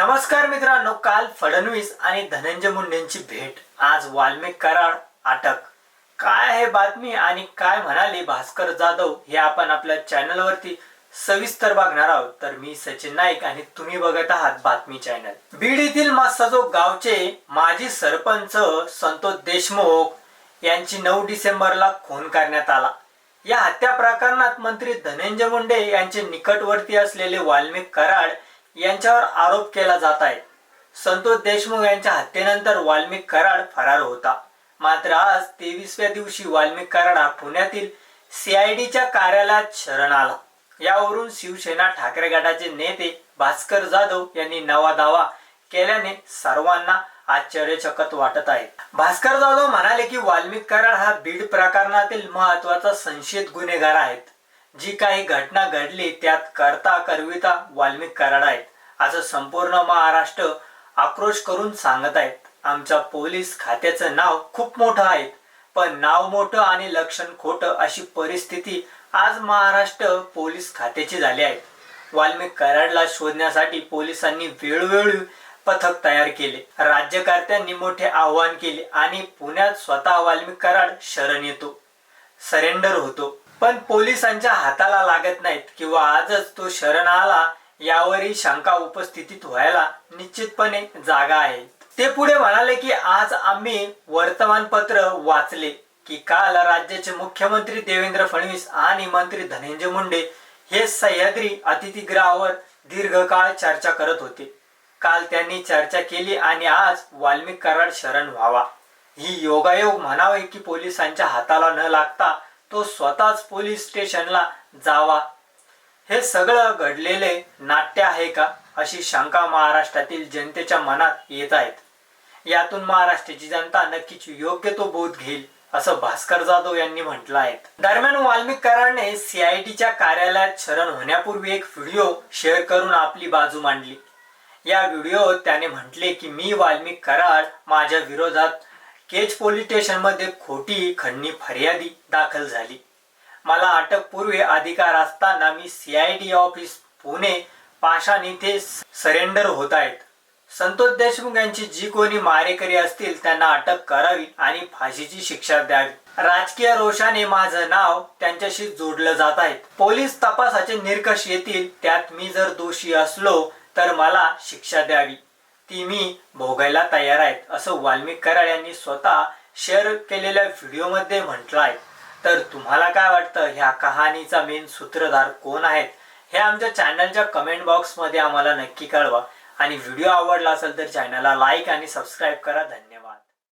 नमस्कार मित्रांनो काल फडणवीस आणि धनंजय मुंडेंची भेट. आज वाल्मिक कराड अटक. काय आहे बातमी आणि काय म्हणाले भास्कर जाधव हे आपण आपल्या चॅनलवरती सविस्तर बघणार आहोत. तर मी सचिन नाईक आणि तुम्ही बघत आहात बातमी चॅनल. बीड येथील मासाजो गावचे माजी सरपंच संतोष देशमुख यांची नऊ डिसेंबरला खून करण्यात आला. या हत्या प्रकरणात मंत्री धनंजय मुंडे यांचे निकटवर्ती असलेले वाल्मिक कराड यांच्यावर आरोप केला जात आहे. संतोष देशमुख यांच्या हत्येनंतर वाल्मिक कराड फरार होता. मात्र आज तेवीसव्या दिवशी वाल्मिक कराड हा पुण्यातील सीआयडीच्या कार्यालयात शरण आला. यावरून शिवसेना ठाकरे गटाचे नेते भास्कर जाधव यांनी नवा दावा केल्याने सर्वांना आश्चर्यचकत वाटत आहे. भास्कर जाधव म्हणाले की वाल्मिक कराड हा बीड प्रकरणातील महत्त्वाचा संशयित गुन्हेगार आहेत. जी काही घटना घडली त्यात करता करविता वाल्मिक कराड आहेत असं संपूर्ण महाराष्ट्र आक्रोश करून सांगत आहेत. आमच्या पोलीस खात्याचं नाव खूप मोठं आहे पण नाव मोठं आणि लक्षण खोटं अशी परिस्थिती आज महाराष्ट्र पोलीस खात्याची झाली आहे. वाल्मिक कराडला शोधण्यासाठी पोलिसांनी वेळोवेळी पथक तयार केले राज्यकर्त्यांनी मोठे आवाहन केले आणि पुण्यात स्वतः वाल्मिक कराड शरण येतो सरेंडर होतो. पण पोलिसांच्या हाताला लागत नाहीत किंवा आजच तो शरण आला यावरही शंका उपस्थितीत व्हायला निश्चितपणे जागा आहे. ते पुढे म्हणाले की आज आम्ही वर्तमानपत्र वाचले की काल राज्याचे मुख्यमंत्री देवेंद्र फडणवीस आणि मंत्री धनंजय मुंडे हे सह्याद्री अतिथीगृहावर दीर्घकाळ चर्चा करत होते. काल त्यांनी चर्चा केली आणि आज वाल्मिक कराड शरण व्हावा. ही योगायोग म्हणावे की पोलिसांच्या हाताला न लागता तो स्वतःच पोलीस स्टेशनला जावा. हे सगळं घडलेले नाट्य आहे का? अशी शंका महाराष्ट्रातील जनतेच्या मनात येत आहेत. यातून महाराष्ट्राची जनता नक्कीच योग्य तो बोध घेईल असं भास्कर जाधव यांनी म्हटलं आहे. दरम्यान वाल्मिक सीआयटीच्या कार्यालयात शरण होण्यापूर्वी एक व्हिडिओ शेअर करून आपली बाजू मांडली. या व्हिडिओत त्याने म्हटले की मी वाल्मिक कराड माझ्या विरोधात केज पोलीस स्टेशनमध्ये खोटी खंडणी फर्यादी दाखल झाली. मला अटकपूर्वी अधिकार असताना मी सीआयडी ऑफिस पुणे पाषाण इथे सरेंडर होत आहेत. संतोष देशमुख यांची जी कोणी मारेकरी असतील त्यांना अटक करावी आणि फाशीची शिक्षा द्यावी. राजकीय रोषाने माझं नाव त्यांच्याशी जोडलं जात आहे. पोलीस तपासाचे निरकष येतील त्यात मी जर दोषी असलो तर मला शिक्षा द्यावी. ती मी भोगायला तयार आहेत असं वाल्मिक कराड यांनी स्वतः शेअर केलेल्या व्हिडिओमध्ये म्हटलं आहे तर तुम्हाला काय वाटतं? ह्या कहाणीचा मेन सूत्रधार कोण आहेत? हे आमच्या चॅनलच्या कमेंट बॉक्समध्ये आम्हाला नक्की कळवा. आणि व्हिडिओ आवडला असेल तर चॅनलला लाईक आणि सबस्क्राईब करा. धन्यवाद.